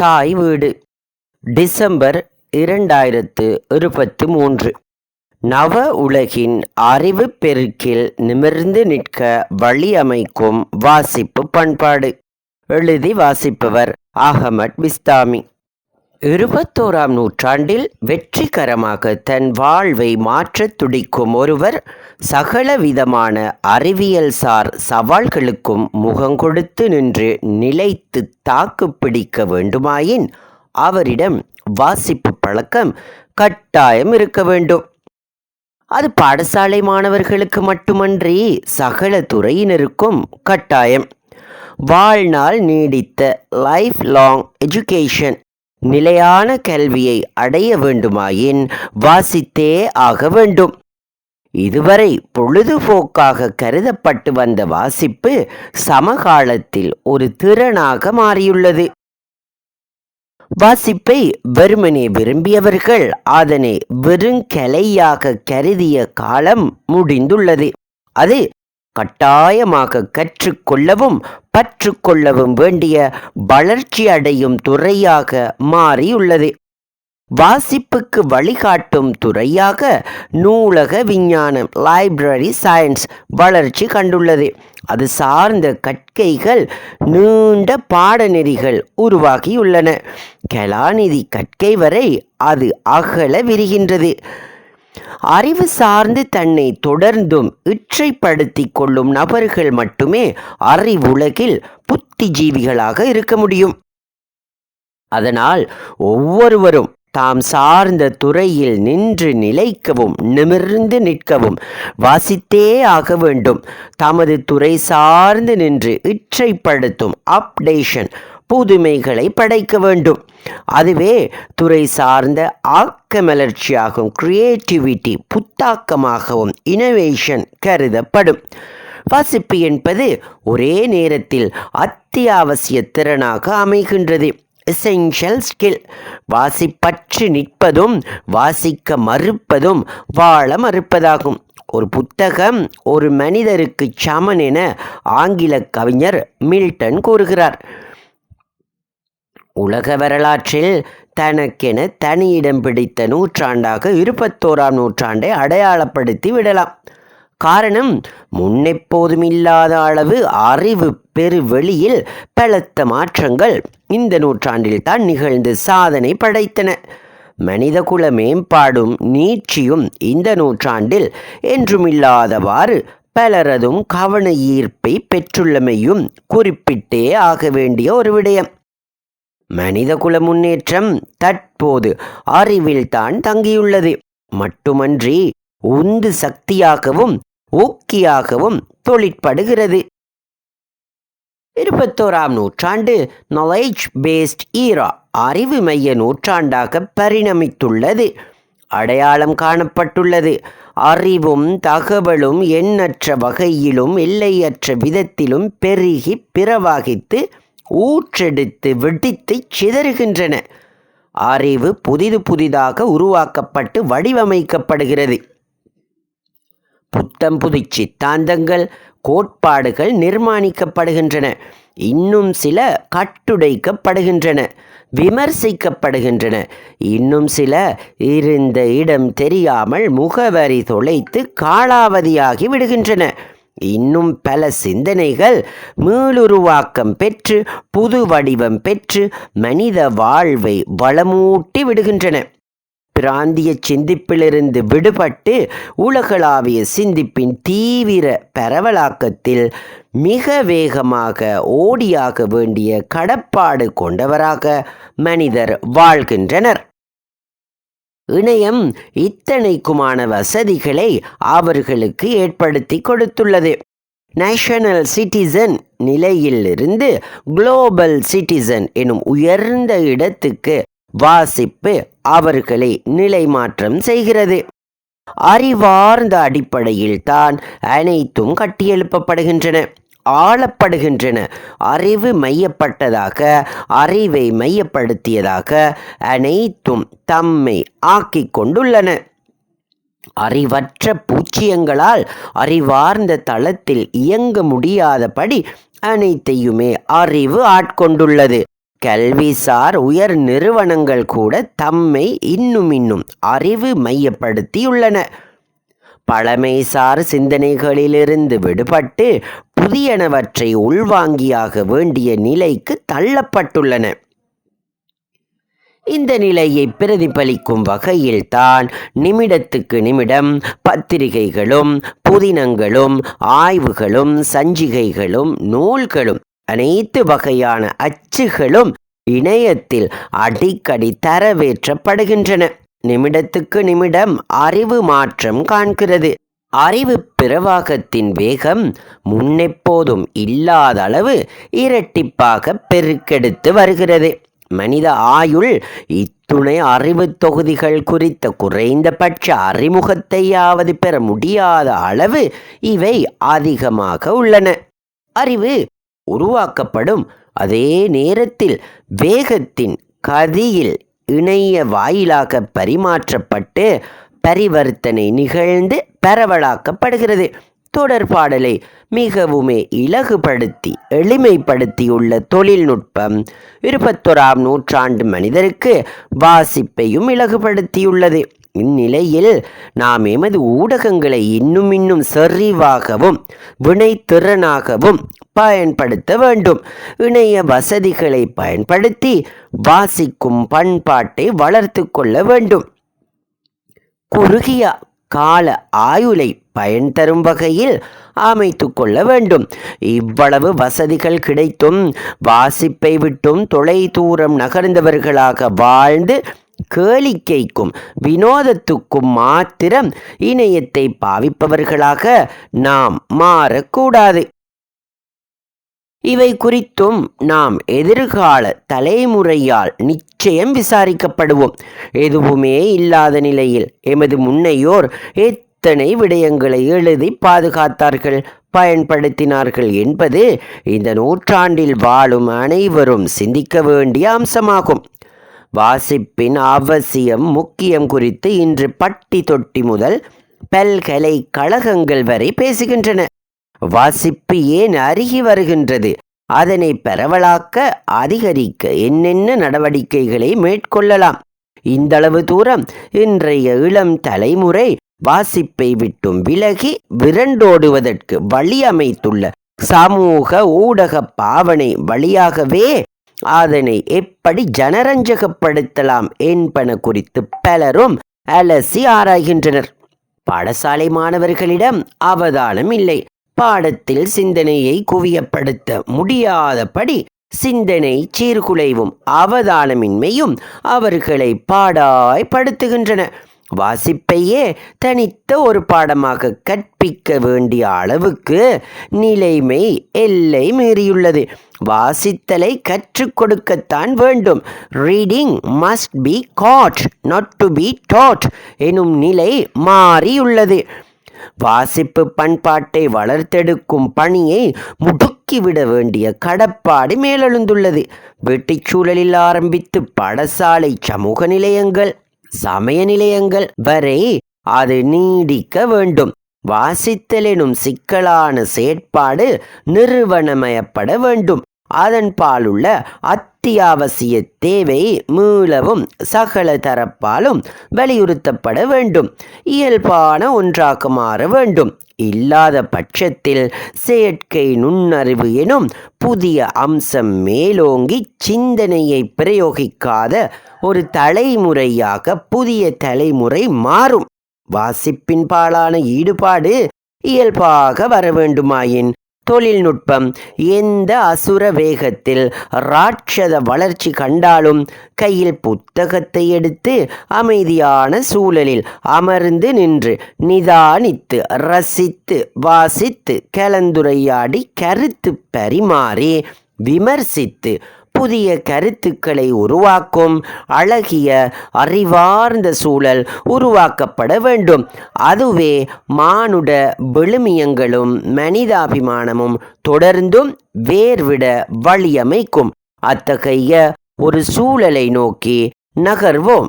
தாய் வீடு. டிசம்பர் இரண்டாயிரத்து இருபத்து மூன்று. நவ உலகின் அறிவு பெருக்கில் நிமிர்ந்து நிற்க வழி அமைக்கும் வாசிப்பு பண்பாடு. எழுதி வாசிப்பவர் அகமட் பிஸ்தாமி. இருபத்தோராம் நூற்றாண்டில் வெற்றிகரமாக தன் வாழ்வை மாற்றத் துடிக்கும் ஒருவர் சகல விதமான அறிவியல்சார் சவால்களுக்கும் முகங்கொடுத்து நின்று நிலைத்து தாக்கு பிடிக்க வேண்டுமாயின் அவரிடம் வாசிப்பு பழக்கம் கட்டாயம் இருக்க வேண்டும். அது பாடசாலை மாணவர்களுக்கு மட்டுமன்றி சகல துறையினருக்கும் கட்டாயம். வாழ்நாள் நீடித்த லைஃப் லாங் எஜுகேஷன் நிலையான கல்வியை அடைய வேண்டுமாயின் வாசித்தே ஆக வேண்டும். இதுவரை பொழுதுபோக்காக கருதப்பட்டு வந்த வாசிப்பு சமகாலத்தில் ஒரு திறனாக மாறியுள்ளது. வாசிப்பை வெறுமனே விரும்பியவர்கள் அதனை வெறுங்கலையாக கருதிய காலம் முடிந்துள்ளது. அது கட்டாயமாக கற்றுக்கொள்ளவும் பற்றுக்கொள்ளவும் வேண்டிய வளர்ச்சி அடையும் துறையாக மாறியுள்ளது. வாசிப்புக்கு வழிகாட்டும் துறையாக நூலக விஞ்ஞானம் லைப்ரரி சயின்ஸ் வளர்ச்சி கண்டுள்ளது. அது சார்ந்த கற்கைகள் நீண்ட பாடநெறிகள் உருவாகியுள்ளன. கலாநிதி கற்கை வரை அது அகல விரிகின்றது. அறிவு சார்ந்து தன்னை தொடர்ந்தும் இற்றைப்படுத்திக் கொள்ளும் நபர்கள் மட்டுமே அறிவுலகில் புத்திஜீவிகளாக இருக்க முடியும். அதனால் ஒவ்வொருவரும் தாம் சார்ந்த துறையில் நின்று நிலைக்கவும் நிமிர்ந்து நிற்கவும் வாசித்தே ஆக வேண்டும். தமது துறை சார்ந்து நின்று இற்றைப்படுத்தும் அப்டேஷன் புதுமைகளை படைக்க வேண்டும். அதுவே துறை சார்ந்த ஆக்கமலர்ச்சியாகும் கிரியேட்டிவிட்டி புத்தாக்கமாகவும் இனோவேஷன் கருதப்படும். வாசிப்பு என்பது ஒரே நேரத்தில் அத்தியாவசிய திறனாக அமைகின்றது. எசென்ஷியல் ஸ்கில் வாசிப்பற்று நிற்பதும் வாசிக்க மறுப்பதும் வாழ மறுப்பதாகும். ஒரு புத்தகம் ஒரு மனிதருக்கு சமன் என ஆங்கில கவிஞர் மில்டன் கூறுகிறார். உலக வரலாற்றில் தனக்கென தனியிடம் பிடித்த நூற்றாண்டாக இருபத்தோராம் நூற்றாண்டை அடையாளப்படுத்தி விடலாம். காரணம் முன்னெப்போதும் இல்லாத அளவு அறிவு பெருவெளியில் பலத்த மாற்றங்கள் இந்த நூற்றாண்டில் தான் நிகழ்ந்து சாதனை படைத்தன. மனிதகுல மேம்பாடும் நீட்சியும் இந்த நூற்றாண்டில் என்றுமில்லாதவாறு பலரதும் கவன ஈர்ப்பை பெற்றுள்ளமையும் குறிப்பிட்டே ஆக வேண்டிய ஒரு விடயம். மனிதகுல முன்னேற்றம் தற்போது அறிவில்தான் தங்கியுள்ளது. மட்டுமன்றி உந்து சக்தியாகவும் ஊக்கியாகவும் தொழிற்படுகிறது. இருபத்தோராம் நூற்றாண்டு நாலேஜ் பேஸ்ட் ஈரா அறிவு மைய நூற்றாண்டாக பரிணமித்துள்ளது. அடையாளம் காணப்பட்டுள்ளது. அறிவும் தகவலும் எண்ணற்ற வகையிலும் எல்லையற்ற விதத்திலும் பெருகி பிறவாகித்து ஊற்றெடுத்து வெடித்து சிதறுகின்றன. அறிவு புதிது புதிதாக உருவாக்கப்பட்டு வடிவமைக்கப்படுகிறது. புத்தம் புது சித்தாந்தங்கள் கோட்பாடுகள் நிர்மாணிக்கப்படுகின்றன. இன்னும் சில கட்டுடைக்கப்படுகின்றன விமர்சிக்கப்படுகின்றன. இன்னும் சில இருந்த இடம் தெரியாமல் முகவரி தொலைத்து காலாவதியாகி விடுகின்றன. இன்னும் பல சிந்தனைகள் மீளுருவாக்கம் பெற்று புது வடிவம் பெற்று மனித வாழ்வை வளமூட்டி விடுகின்றன. பிராந்திய சிந்திப்பிலிருந்து விடுபட்டு உலகளாவிய சிந்திப்பின் தீவிர பரவலாக்கத்தில் மிக வேகமாக ஓடியாக வேண்டிய கடப்பாடு கொண்டவராக மனிதர் வாழ்கின்றனர். இணையம் இத்தனைக்குமான வசதிகளை அவர்களுக்கு ஏற்படுத்தி கொடுத்துள்ளது. நேஷனல் சிட்டிசன் நிலையிலிருந்து குளோபல் சிட்டிசன் எனும் உயர்ந்த இடத்துக்கு வாசிப்பு அவர்களை நிலைமாற்றம் செய்கிறது. அறிவார்ந்த அடிப்படையில் தான் அனைத்தும் கட்டியெழுப்பப்படுகின்றன. ஆளப்படுகின்றன. அறிவு மையப்பட்டதாக அறிவை மையப்படுத்தியதாக அனைத்தும் தம்மை ஆக்கிக் கொண்டுள்ளன. அறிவற்ற பூச்சியங்களால் அறிவார்ந்த தளத்தில் இயங்க முடியாதபடி அனைத்தையுமே அறிவு ஆட்கொண்டுள்ளது. கல்விசார் உயர் நிறுவனங்கள் கூட தம்மை இன்னும் இன்னும் அறிவு மையப்படுத்தியுள்ளன. பழமைசார் சிந்தனைகளிலிருந்து விடுபட்டு புதியனவற்றை உள்வாங்கியாக வேண்டிய நிலைக்கு தள்ளப்பட்டுள்ளன. இந்த நிலையை பிரதிபலிக்கும் வகையில்தான் நிமிடத்துக்கு நிமிடம் பத்திரிகைகளும் புதினங்களும் ஆய்வுகளும் சஞ்சிகைகளும் நூல்களும் அனைத்து வகையான அச்சுகளும் இணையத்தில் அடிக்கடி தரவேற்றப்படுகின்றன. நிமிடத்துக்கு நிமிடம் அறிவு மாற்றம் காண்கிறது. அறிவு பிரவாகத்தின் வேகம் முன்னெப்போதும் இல்லாத அளவு இரட்டிப்பாக பெருக்கெடுத்து வருகிறது. மனித ஆயுள் இத்துணை அறிவு தொகுதிகள் குறித்த குறைந்தபட்ச அறிமுகத்தையாவது பெற முடியாத அளவு இவை அதிகமாக உள்ளன. அறிவு உருவாக்கப்படும் அதே நேரத்தில் வேகத்தின் கதியில் இணைய வாயிலாக பரிமாற்றப்பட்டு பரிவர்த்தனை நிகழ்ந்து பரவலாக்கப்படுகிறது. தொடர்பாடலை மிகவுமே இலகுபடுத்தி எளிமைப்படுத்தியுள்ள தொழில்நுட்பம் இருபத்தொராம் நூற்றாண்டு மனிதருக்கு வாசிப்பையும் இலகுபடுத்தியுள்ளது. இந்நிலையில் நாம் எமது ஊடகங்களை இன்னும் இன்னும் செறிவாகவும் வினைத்திறனாகவும் பயன்படுத்த வேண்டும். இணைய வசதிகளை பயன்படுத்தி வாசிக்கும் பண்பாட்டை வளர்த்து கொள்ள வேண்டும். குறுகிய கால ஆயுளை பயன் தரும் வகையில் அமைத்து கொள்ள வேண்டும். இவ்வளவு வசதிகள் கிடைத்தும் வாசிப்பை விட்டும் தொலை தூரம் நகர்ந்தவர்களாக வாழ்ந்து கேளிக்கைக்கும் வினோதத்துக்கும் மாத்திரம் இணையத்தை பாவிப்பவர்களாக நாம் மாறக்கூடாது. இவை குறித்தும் நாம் எதிர்கால தலைமுறையால் நிச்சயம் விசாரிக்கப்படுவோம். எதுவுமே இல்லாத நிலையில் எமது முன்னையோர் எத்தனை விடயங்களை எழுதி பாதுகாத்தார்கள் பயன்படுத்தினார்கள் என்பது இந்த நூற்றாண்டில் வாழும் அனைவரும் சிந்திக்க வேண்டிய அம்சமாகும். வாசிப்பின் அவசியம் முக்கியம் குறித்து இன்று பட்டி தொட்டி முதல் பல்கலைக்கழகங்கள் வரை பேசுகின்றன. வாசிப்பு ஏன் அருகி வருகின்றது? அதனை பரவலாக்க அதிகரிக்க என்னென்ன நடவடிக்கைகளை மேற்கொள்ளலாம்? இந்தளவு தூரம் இன்றைய இளம் தலைமுறை வாசிப்பை விட்டும் விலகி விரண்டோடுவதற்கு வழி அமைத்துள்ள சமூக ஊடக பாவனை வழியாகவே அதனை எப்படி ஜனரஞ்சகப்படுத்தலாம் என்பன குறித்து பலரும் அலசி ஆராய்கின்றனர். பாடசாலை மாணவர்களிடம் அவதானம் இல்லை. பாடத்தில் சிந்தனையை குவியப்படுத்த முடியாதபடி சிந்தனை சீர்குலைவும் அவதானமின்மையும் அவர்களை பாடாய்படுத்துகின்றன வாசிப்பையே தனித்த ஒரு பாடமாக கற்பிக்க வேண்டிய அளவுக்கு நிலைமை எல்லை மீறியுள்ளது. வாசித்தலை கற்றுக் கொடுக்கத்தான் வேண்டும். Reading must be caught not to be taught எனும் நிலை மாறியுள்ளது. வாசிப்பு பண்பாட்டை வளர்த்தெடுக்கும் பணியை முடுக்கிவிட வேண்டிய கடப்பாடு மேலெழுந்துள்ளது. வீட்டுச் சூழலில் ஆரம்பித்து படசாலை சமூக நிலையங்கள் சமய நிலையங்கள் வரை அது நீடிக்க வேண்டும். வாசித்தலினும் சிக்கலான செயற்பாடு நிறுவனமயப்பட வேண்டும். அதன் பாலுள்ள அத்தியாவசிய தேவை மீளவும் சகல தரப்பாலும் வலியுறுத்தப்பட வேண்டும். இயல்பான ஒன்றாக மாற வேண்டும். இல்லாத பட்சத்தில் செயற்கை நுண்ணறிவு எனும் புதிய அம்சம் மேலோங்கி சிந்தனையை பிரயோகிக்காத ஒரு தலைமுறையாக புதிய தலைமுறை மாறும். வாசிப்பின் பாலான ஈடுபாடு இயல்பாக வர வேண்டுமாயின் தொழில்நுட்பம் எந்த அசுர வேகத்தில் ராட்சத வளர்ச்சி கண்டாலும் கையில் புத்தகத்தை எடுத்து அமைதியான சூழலில் அமர்ந்து நின்று நிதானித்து ரசித்து வாசித்து கலந்துரையாடி கருத்து பரிமாறி விமர்சித்து புதிய கருத்துக்களை உருவாக்கும் அழகிய அறிவார்ந்த சூழல் உருவாக்கப்பட வேண்டும். அதுவே மானுட விழுமியங்களும் மனிதாபிமானமும் தொடர்ந்தும் வேர்விட வழியமைக்கும். அத்தகைய ஒரு சூழலை நோக்கி நகர்வோம்.